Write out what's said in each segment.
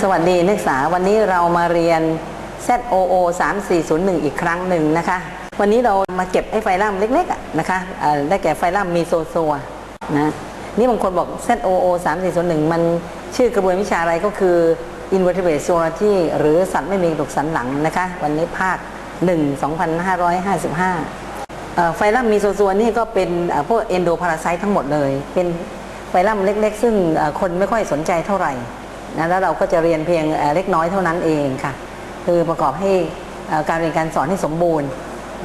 สวัสดีนักศึกษาวันนี้เรามาเรียน ZOO 3401 อีกครั้งหนึ่งนะคะ วันนี้เรามาเก็บไอ้ไฟลัมเล็กๆนะคะได้แก่ไฟลัมมีโซโซนะนี่บางคนบอก ZOO 3401 มันชื่อกระบวนวิชาอะไรก็คือ Invertebrate Zoology หรือสัตว์ไม่มีกระดูกสันหลังนะคะ วันนี้ภาค 1 2555เอ่อไฟลัมมีโซโซนี่ก็เป็นพวกเอนโดพาราไซต์ทั้งหมดเลย เป็นไฟลัมเล็ก ๆ ซึ่งคนไม่ค่อยสนใจเท่าไหร่ นะแล้วเราก็จะเรียนเพียงเล็กน้อยเท่านั้นเองค่ะ คือประกอบให้การเรียนการสอนให้สมบูรณ์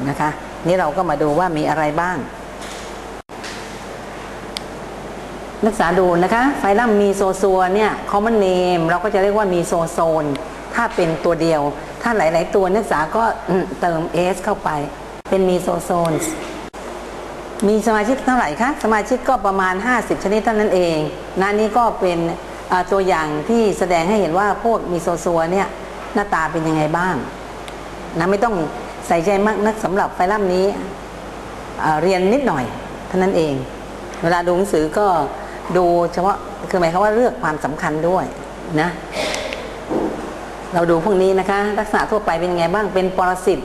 นะคะ นี่เราก็มาดูว่ามีอะไรบ้าง นักศึกษาดูนะคะไฟลัมมีโซซัวเนี่ย common name เราก็จะเรียกว่ามีโซโซน ถ้าเป็นตัวเดียว ถ้าหลาย ๆ ตัวนักศึกษาก็เติม s เข้าไป เป็นมีโซโซนมีสมาชิกเท่าไหร่คะ สมาชิกก็ประมาณ 50 ชนิดเท่านั้นเองนะนี่ก็เป็น ตัวอย่างที่แสดงให้เห็นว่าพวกมีโซซัวเนี่ยหน้าตาเป็นยังไงบ้างนะไม่ต้องใส่ใจมากนักสำหรับไฟลัมนี้เรียนนิดหน่อยเท่านั้นเอง เวลาดูหนังสือก็ดูเฉพาะคือหมายความว่าเลือกความสำคัญด้วยนะเราดูพวกนี้นะคะ ลักษณะทั่วไปเป็นยังไงบ้างเป็นปรสิต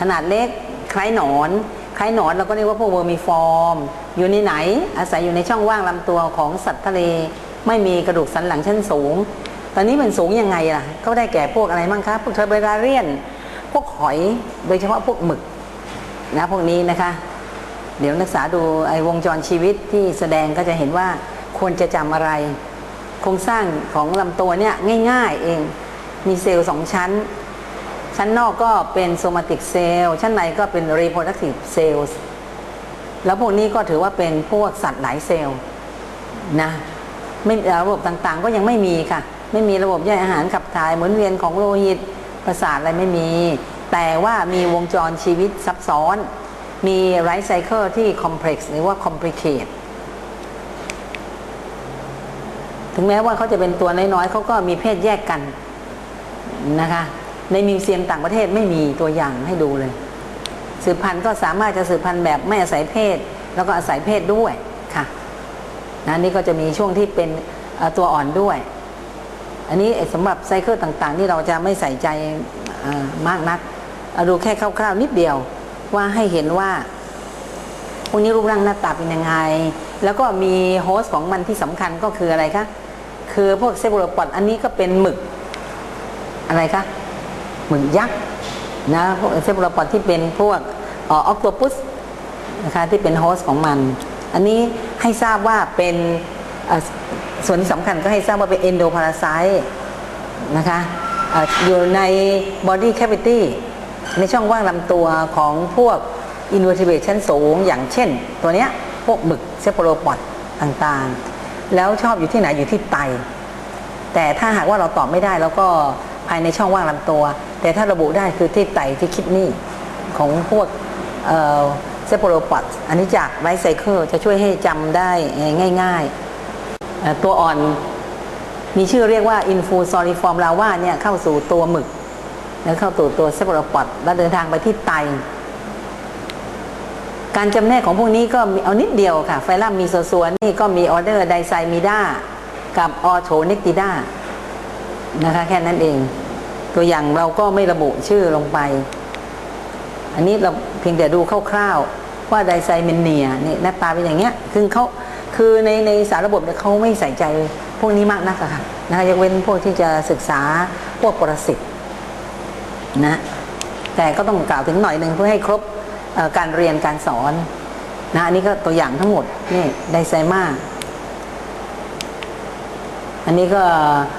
ขนาดเล็กคล้ายหนอน คล้ายหนอนเราก็เรียกว่าพวกเวอร์มีฟอร์ม อยู่ในไหน อาศัยอยู่ในช่องว่างลำตัวของสัตว์ทะเล ไม่มีกระดูกสันหลังชั้นสูง ตอนนี้มันสูงยังไงล่ะ ก็ได้แก่พวกอะไรบ้างคะพวกเทอร์เบราเรียน พวกหอยโดยเฉพาะพวกหมึกนะพวกนี้นะคะ เดี๋ยวนักศึกษาดูไอ้วงจรชีวิตที่แสดงก็จะเห็นว่าควรจะจำอะไร โครงสร้างของลำตัวเนี่ยง่าย ๆเองมีเซลล์สองชั้น ชั้นนอกก็เป็นโซมาติกเซลล์ชั้นในก็เป็น reproductive cells แล้วพวกนี้ก็ถือว่าเป็นพวกสัตว์หลายเซลล์นะ ไม่ระบบต่างๆ ก็ยังไม่มีค่ะ ไม่มีระบบย่อยอาหารขับถ่ายหมุนเวียนของโลหิตประสาทอะไรไม่มี แต่ว่ามีวงจรชีวิตซับซ้อน มีไลฟ์ไซเคิลที่ complex หรือว่า complicate ถึงแม้ว่าเขาจะเป็นตัวน้อยๆเขาก็มีเพศแยกกันนะคะ ในมิวเซียมต่างประเทศไม่มีตัวอย่างให้ดูเลย สืบพันธุ์ก็สามารถจะสืบพันธุ์แบบไม่อาศัยเพศ แล้วก็อาศัยเพศด้วย นะนี่ก็จะมีช่วงที่เป็นตัวอ่อนด้วย อันนี้สำหรับไซเคิลต่างๆที่เราจะไม่ใส่ใจมากนักดูแค่คร่าวๆนิดเดียวว่าให้เห็นว่าพวกนี้รูปร่างหน้าตาเป็นยังไง แล้วก็มีโฮสต์ของมันที่สำคัญก็คืออะไรคะ คือพวกเซฟโรปอดอันนี้ก็เป็นหมึกอะไรคะ หมึกยักษ์นะพวกเซฟโรปอดที่เป็นพวกออคโตปุสนะคะที่เป็นโฮสต์ของมัน อันนี้ให้ทราบว่าเป็นส่วนที่สำคัญก็ให้ทราบว่าเป็นเอนโดพาราไซต์นะคะอยู่ในบอดี้แค v i ตี้ในช่องว่างลำตัวของพวกอินเวอร์ติเบชันสูง อย่างเช่น ตัวเนี้ยพวกหมึกเซฟโรปอดต่างๆ แล้วชอบอยู่ที่ไหนอยู่ที่ไต แต่ถ้าหากว่าเราตอบไม่ได้แล้วก็ภายในช่องว่างลำตัว แต่ถ้าระบุได้คือที่ไตที่คิดนี่ของพวก เซฟโรปอดอันนี้จากไลฟ์ไซเคิลจะช่วยให้จำได้ง่ายๆ ตัวอ่อนมีชื่อเรียกว่าอินฟูซอริฟอร์มลาวาเนี่ยเข้าสู่ตัวหมึก แล้วเข้าสู่ตัวเซฟโรปอดแล้วเดินทางไปที่ไต การจำแนกของพวกนี้ก็เอานิดเดียวค่ะ ไฟลัมมีโซซัวนี่ก็มีออเดอร์ไดไซมิด้ากับออโทนิกติด้านะคะแค่นั้นเอง ตัวอย่างเราก็ไม่ระบุชื่อลงไป อันนี้เราเพียงแต่ดูคร่าวๆ ว่าไดไซเมนเนียนี่หน้าตาเป็นอย่างเงี้ยคือเขาคือในในสารระบบเนี่ยเขาไม่ใส่ใจพวกนี้มากนักค่ะนะคะยกเว้นพวกที่จะศึกษาพวกปรสิตนะแต่ก็ต้องกล่าวถึงหน่อยหนึ่งเพื่อให้ครบการเรียนการสอนนะอันนี้ก็ตัวอย่างทั้งหมดนี่ไดไซมาอันนี้ก็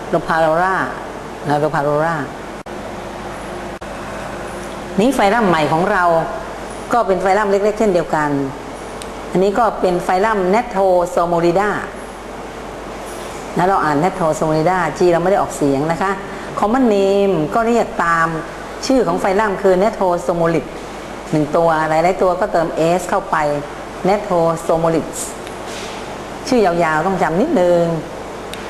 โลพาโรราโลพาโรรานี้ไฟลัมใหม่ของเรา ก็เป็นไฟลัมเล็กๆเช่นเดียวกัน อันนี้ก็เป็นไฟลัมเนตโทโซโมริดานะเราอ่านเนตโทโซโมริดาจีเราไม่ได้ออกเสียงนะคะ common name ก็เรียกตามชื่อของไฟลัมคือเนทโทโซโมลิดหนึ่งตัวหลายๆตัวก็เติม s เข้าไปเนทโทโซโมลิดชื่อยาวๆต้องจำนิดนึง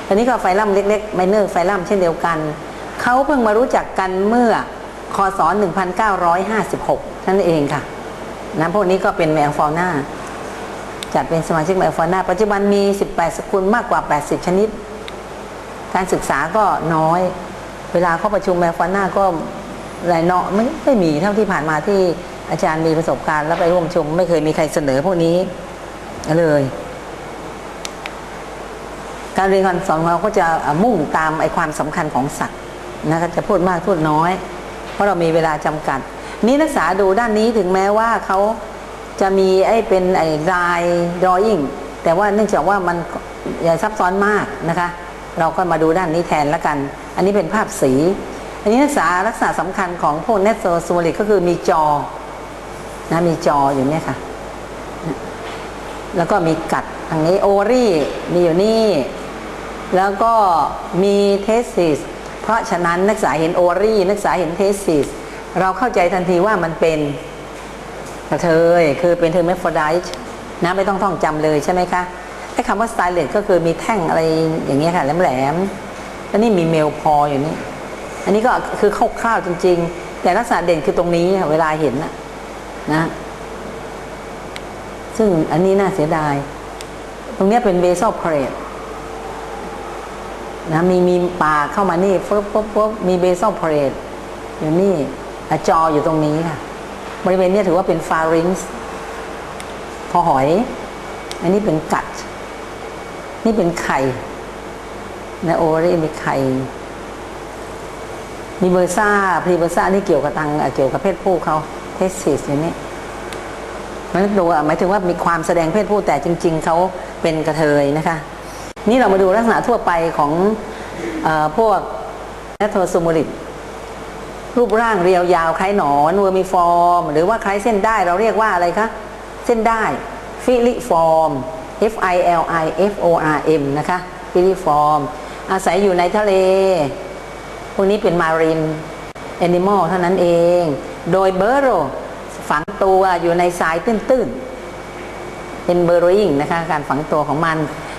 อันนี้ก็ไฟลัมเล็กๆไมเนอร์ไฟลัมเช่นเดียวกัน เขาเพิ่งมารู้จักกันเมื่อคศ 1956 นั่นเองค่ะ นะพวกนี้ก็เป็นแมวฟอน่าจัดเป็นสมาชิกแมวฟอน่าปัจจุบันมี 18 สกุลมากกว่า 80 ชนิด การศึกษาก็น้อย เวลาเข้าประชุมแมฟาน่าก็รายเนาะไม่ไม่มีเท่าที่ผ่านมาที่อาจารย์มีประสบการณ์แล้วไปร่วมชม ไม่เคยมีใครเสนอพวกนี้เลย การเรียนการสอนเราก็จะมุ่งตามไอความสำคัญของสัตว์นะคะจะพูดมากพูดน้อย เพราะเรามีเวลาจำกัด นี่นักศึกษาดูด้านนี้ถึงแม้ว่าเขาจะมีไอ้เป็นไอ้ลายดรอยิ่งแต่ว่าเนื่องจากว่ามันใหญ่ซับซ้อนมากนะคะ เราก็มาดูด้านนี้แทนละกัน อันนี้เป็นภาพสี อันนี้นักศึกษาลักษณะสำคัญของพวกเนสโซซูลิกก็คือมีจอนะมีจออยู่เนี่ยค่ะ แล้วก็มีกัดทางนี้โอรี่มีอยู่นี่ แล้วก็มีเทสซิสเพราะฉะนั้นนักศึกษาเห็นโอรี่นักศึกษาเห็นเทสซิส เราเข้าใจทันทีว่ามันเป็นกระเทยคือเป็นเทอร์เมฟอร์ไดต์นะไม่ต้องท่องจำเลยใช่ไหมคะไอ้คำว่าสไตเลตก็คือมีแท่งอะไรอย่างเงี้ยค่ะแหลมๆแล้วนี่มีเมลพออยู่นี่ อันนี้ก็คือคร่าวๆจริง ๆ แต่ลักษณะเด่นคือตรงนี้ค่ะเวลาเห็นนะนะ ซึ่งอันนี้น่าเสียดาย ตรงนี้เป็นเบซ a ลเพรสนะมีมีปากเข้ามานี่ปุ๊บปุ๊บปุ๊บมีเบซ a ลเพรสอยู่นี่ จออยู่ตรงนี้ค่ะ บริเวณนี้ถือว่าเป็นฟาริงส์พอหอย อันนี้เป็นกัด นี่เป็นไข่นะโอเรมีไข่มีเบอร์ซ่าพรีเบอร์ซ่านี่เกี่ยวกับตังเกี่ยวกับเพศผู้เขาเทสซิสอย่างนี้มันดูอะหมายถึงว่ามีความแสดงเพศผู้แต่จริง ๆเขาเป็นกระเทยนะคะ นี่เรามาดูลักษณะทั่วไปของอพวกแนโทโซโมลิด รูปร่างเรียวยาวคล้ายหนอนเวอร์มิฟอร์ม หรือว่าคล้ายเส้นได้เราเรียกว่าอะไรคะ เส้นได้ฟิลิฟอร์ม F I L I F O R M นะคะฟิลิฟอร์ม อาศัยอยู่ในทะเล พวกนี้เป็นมารินแอนิมอลเท่านั้นเอง โดยเบอร์โรฝังตัวอยู่ในทรายตื้นๆเป็นเบอร์โรยิงนะคะการฝังตัวของมัน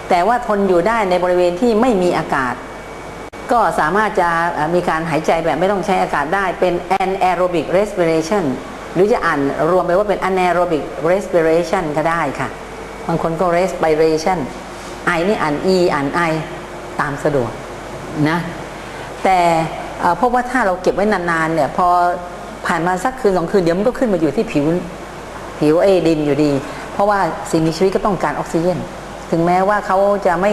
แต่ว่าทนอยู่ได้ในบริเวณที่ไม่มีอากาศ ก็สามารถจะมีการหายใจแบบไม่ต้องใช้อากาศได้เป็น anaerobic respiration หรือจะอ่านรวมไปว่าเป็น anaerobic respiration ก็ได้ค่ะ บางคนก็ respiration ไอนี่อ่าน e อ่าน i ตามสะดวกนะแต่พบว่าถ้าเราเก็บไว้นานๆเนี่ยพอผ่านมาสักคืนสองคืนเดี๋ยวมันก็ขึ้นมาอยู่ที่ผิวผิวเอดินอยู่ดี เพราะว่าสิ่งมีชีวิตก็ต้องการออกซิเจนถึงแม้ว่าเขาจะไม่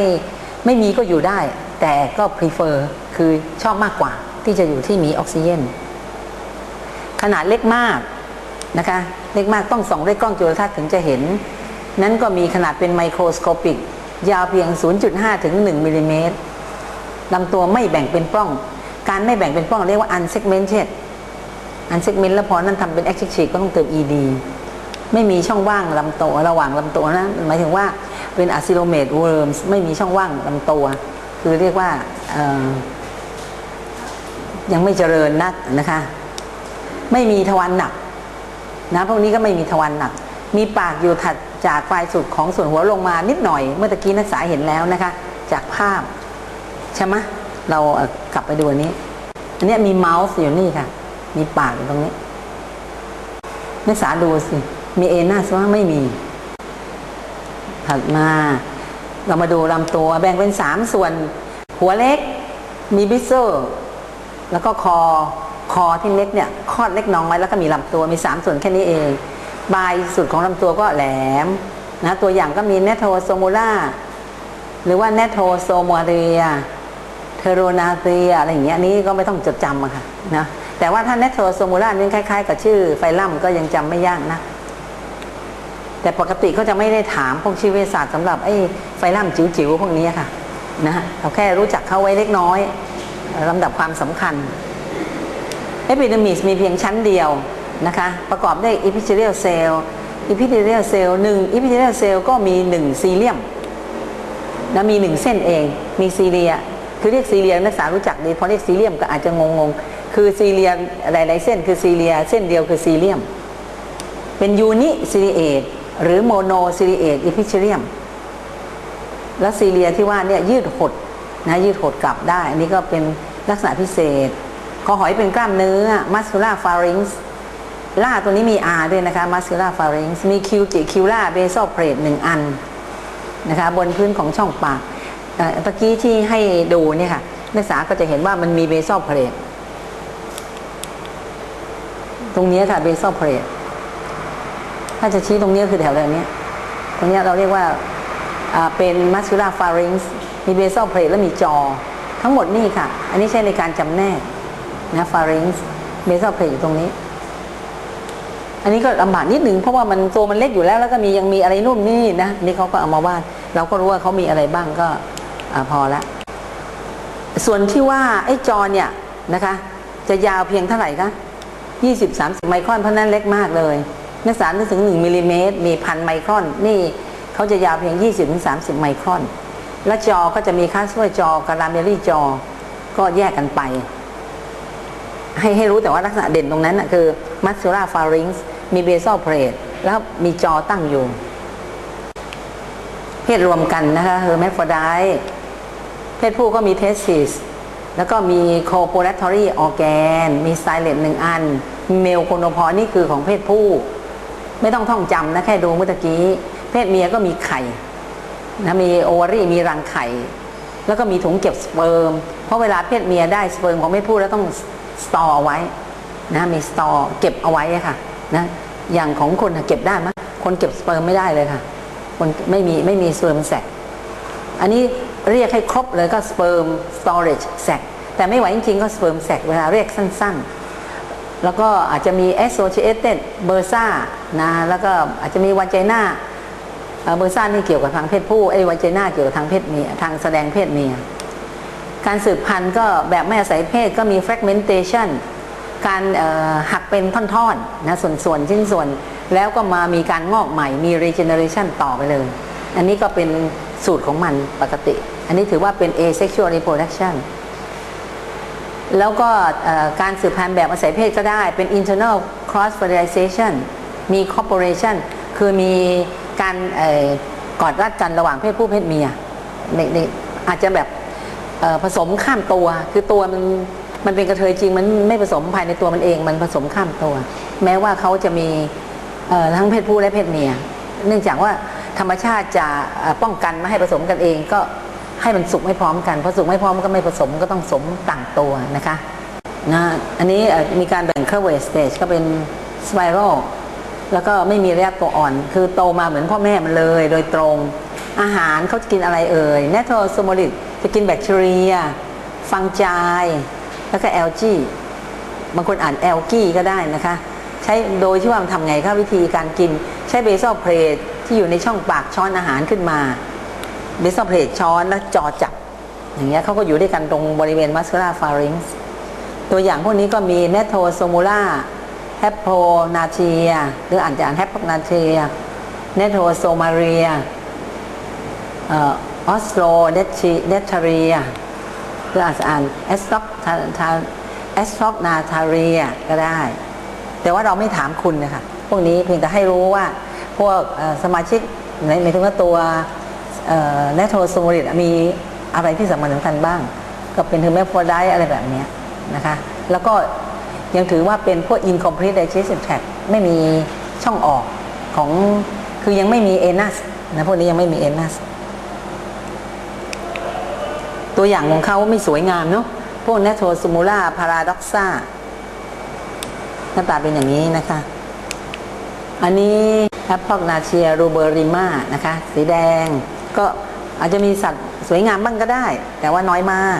ไม่มีก็อยู่ได้ แต่ก็ prefer คือชอบมากกว่าที่จะอยู่ที่มีออกซิเจนขนาดเล็กมากนะคะ เล็กมากต้องส่องด้วยกล้องจุลทรรศน์ถึงจะเห็น นั้นก็มีขนาดเป็นไมโครสโคปิก ยาวเพียง 0.5 ถึง 1มิลลิเมตรลำตัวไม่แบ่งเป็นปล้อง การไม่แบ่งเป็นปล้องเรียกว่า unsegmented unsegment แล้วพอนั้นทำเป็น adjective ก็ต้องเติม ed ไม่มีช่องว่างลำตัวระหว่างลำตัวนะหมายถึงว่าเป็น acylomate worms ไม่มีช่องว่างลำตัว คือเรียกว่ายังไม่เจริญนักนะคะ ไม่มีทวารหนักนะพวกนี้ก็ไม่มีทวารหนัก มีปากอยู่ถัดจากปลายสุดของส่วนหัวลงมานิดหน่อย เมื่อตะกี้นักศึกษาเห็นแล้วนะคะ จากภาพ ใช่ไหมเรากลับไปดูอันนี้ อันนี้มีเมาส์อยู่นี่ค่ะ มีปากอยู่ตรงนี้ นักศึกษาดูสิ มีเอน่าสว่าไม่มี ถัดมา เรามาดูลำตัวแบ่งเป็นสามส่วน หัวเล็กมีบิสเซอร์แล้วก็คอคอที่เล็กเนี่ยคอดเล็กน้อยแล้วก็มีลำตัวมีสามส่วนแค่นี้เองปลายสุดของลำตัวก็แหลมนะตัวอย่างก็มีเนโทโซโมล่าหรือว่าเนโทโซโมเรียเทโรนาเซียอะไรอย่างเงี้ยนี้ก็ไม่ต้องจดจำอะค่ะนะแต่ว่าถ้าเนโทโซโมล่านี่คล้ายๆ กับชื่อไฟลัมก็ยังจำไม่ยากนะ แต่ปกติเขาจะไม่ได้ถามพวกชีววิทยาศาสตร์สำหรับไอ้ไฟลัมจิ๋วๆพวกนี้ค่ะนะเราแค่รู้จักเขาไว้เล็กน้อยลำดับความสำคัญเอพิเดมิสมีเพียงชั้นเดียวนะคะ ประกอบด้วยอิพิเทเรียลเซลล์อิพิเทเรียลเซลล์หนึ่งอิพิเทเรียลเซลล์ก็มีหนึ่งซีเลียมนะมีหนึ่งเส้นเอง มีซีเรีย คือเรียกซีเรียนักศึกษารู้จักดีเพราะเรียกซีเลียมก็อาจจะงงๆคือซีเรียหลาย ๆ เส้นคือซีเรีย เส้นเดียวคือซีเลียม เป็นยูนิซีเรีย หรือโมโนซีเรียตอิพิเทเรียม แล้วซีเรียที่ว่าเนี่ยยืดหดนะยืดหดกลับได้ อันนี้ก็เป็นลักษณะพิเศษคอหอยเป็นกล้ามเนื้อ muscular pharynx ล่าตัวนี้มี R ด้วยนะคะ muscular pharynx มี cuticular basal plate หนึ่งอันนะคะบนพื้นของช่องปากตะกี้ที่ให้ดูเนี่ยค่ะนักศึกษาก็จะเห็นว่ามันมีเบซ a ลเพลทตรงนี้ค่ะเบซ a ลเพลท ถ้าจะชี้ตรงนี้คือแถวๆเนี้ตรงนี้เราเรียกว่าเป็นมัสคูล่าฟาริงส์มีเบซ a ลเพลทและมีจอ ทั้งหมดนี่ค่ะ อันนี้ใช้ในการจำแนกนะฟาริงส์เบซ a ลเพลทอยู่ตรงนี้ อันนี้ก็ลำบากนิดหนึ่งเพราะว่ามันตัวมันเล็กอยู่แล้ว แล้วก็มียังมีอะไรนู่นนี่นะนี่เขาก็เอามาวาดเราก็รู้ว่าเขามีอะไรบ้างก็พอละส่วนที่ว่าไอ้จอเนี่ยนะคะ จะยาวเพียงเท่าไหร่คะ20 30ไมครอนเพราะนั้นเล็กมากเลย นักศึกษานึกถึง 1 มิลลิเมตร มีพันไมครอน นี่เขาจะยาวเพียง 20 30 ไมครอน และจอก็จะมีค่าช่วยจอกับลาเมลี่จอ ก็แยกกันไป ให้ให้รู้แต่ว่าลักษณะเด่นตรงนั้นนะคือมัสซูราฟาริงส์มีเบซ a ลเพลทแล้วมีจอตั้งอยู่ เพศรวมกันนะคะคือแมฟโฟไดเพศผู้ก็มีเทสซิสแล้วก็มีโคโปเลตอรี่ออแกน มีไซเลตหนึ่งอัน เมลโคโนพอนี่คือของเพศผู้ ไม่ต้องท่องจำนะแค่ดูเมื่อกี้ เพศเมียก็มีไข่นะมีโอวารีมีรังไข่ แล้วก็มีถุงเก็บสเปิร์มเพราะเวลาเพศเมียได้สเปิร์มของเพศผู้แล้วต้องสตอเอาไว้นะมีสตอเก็บเอาไว้ค่ะนะอย่างของคนเก็บได้ไหมคนเก็บสเปิร์มไม่ได้เลยค่ะคนไม่มีไม่มีสเปิร์มแสกอันนี้เรียกให้ครบเลยก็สเปิร์มสตอเรจแสกแต่ไม่ไหวจริงๆก็สเปิร์มแสกเวลาเรียกสั้น ๆ แล้วก็อาจจะมี associated bursa นะแล้วก็อาจจะมีวาจนาเบอร์ซ่านี่เกี่ยวกับทางเพศผู้ไอ้วาเจน่าเกี่ยวกับทางเพศเมียทางแสดงเพศเมียการสืบพันธุ์ก็แบบไม่อาศัยเพศก็มี fragmentation การหักเป็นท่อนๆนะส่วนส่วนชิ้นส่วนแล้วก็มามีการงอกใหม่มี regeneration ต่อไปเลย อันนี้ก็เป็นสูตรของมันปกติ อันนี้ถือว่าเป็น asexual reproduction แล้วก็การสืบพันธุ์แบบอาศัยเพศก็ได้เป็น internal cross fertilization มี cooperation คือมีการกอดรัดกันระหว่างเพศผู้เพศเมียในในอาจจะแบบผสมข้ามตัว คือตัวมันมันเป็นกระเทยจริงมันไม่ผสมภายในตัวมันเอง มันผสมข้ามตัว แม้ว่าเขาจะมีทั้งเพศผู้และเพศเมีย เนื่องจากว่าธรรมชาติจะป้องกันไม่ให้ผสมกันเองก็ ให้มันสุกไม่พร้อมกันพอสุกไม่พร้อมก็ไม่ผสมก็ต้องสมต่างตัวนะคะนะอันนี้มีการแบ่งเคอร์เวสเตจก็เป็นสไปรัลแล้วก็ไม่มีระยะตัวอ่อน คือโตมาเหมือนพ่อแม่มันเลย โดยตรงอาหารเขาจะกินอะไรเอ่ยเนทโทรโซโมลิดจะกินแบคทีเรีย ฟังจายแล้วก็แอลจีบางคนอ่านแอลกี้ก็ได้นะคะ ใช้โดยที่ว่ามันทำไงคะวิธีการกิน ใช้เบซ a ลเพลทที่อยู่ในช่องปากช้อนอาหารขึ้นมา บสเพลทช้อนแล้วจอจับ อย่างเงี้ยเขาก็อยู่ด้วยกันตรงบริเวณมัสคูล่าฟาริงส์ตัวอย่างพวกนี้ก็มีเนโทโซมูล่าแฮปโพนาเทียหรืออ่านจะอ่านแฮปโพนาเทียเนโทโซมาเรียออสโลเดชิเดทาเรียหรืออาจจะอ่านเอสต็อกทาเอสต็อกนาทาเรียก็ได้ แต่ว่าเราไม่ถามคุณนะคะพวกนี้เพียงแต่ให้รู้ว่าพวกสมาชิกในในถึงว่าตัว เนทโทรโมูลิดมีอะไรที่สำคัญสำคัญบ้าง ก็เป็นถึงแมโฟไดอะไรแบบนี้นะคะ แล้วก็ยังถือว่าเป็นพวก incomplete digestive tract ไม่มีช่องออกของคือยังไม่มีเอนัสนะพวกนี้ยังไม่มีเอนัสตัวอย่างของเขาไม่สวยงามเนาะพวก n a t r o s u m u l a paradoxa หน้าตาเป็นอย่างนี้นะคะ อันนี้ a p p o g n a t i a ruberrima นะคะ สีแดง ก็อาจจะมีสัตว์สวยงามบ้างก็ได้ แต่ว่าน้อยมาก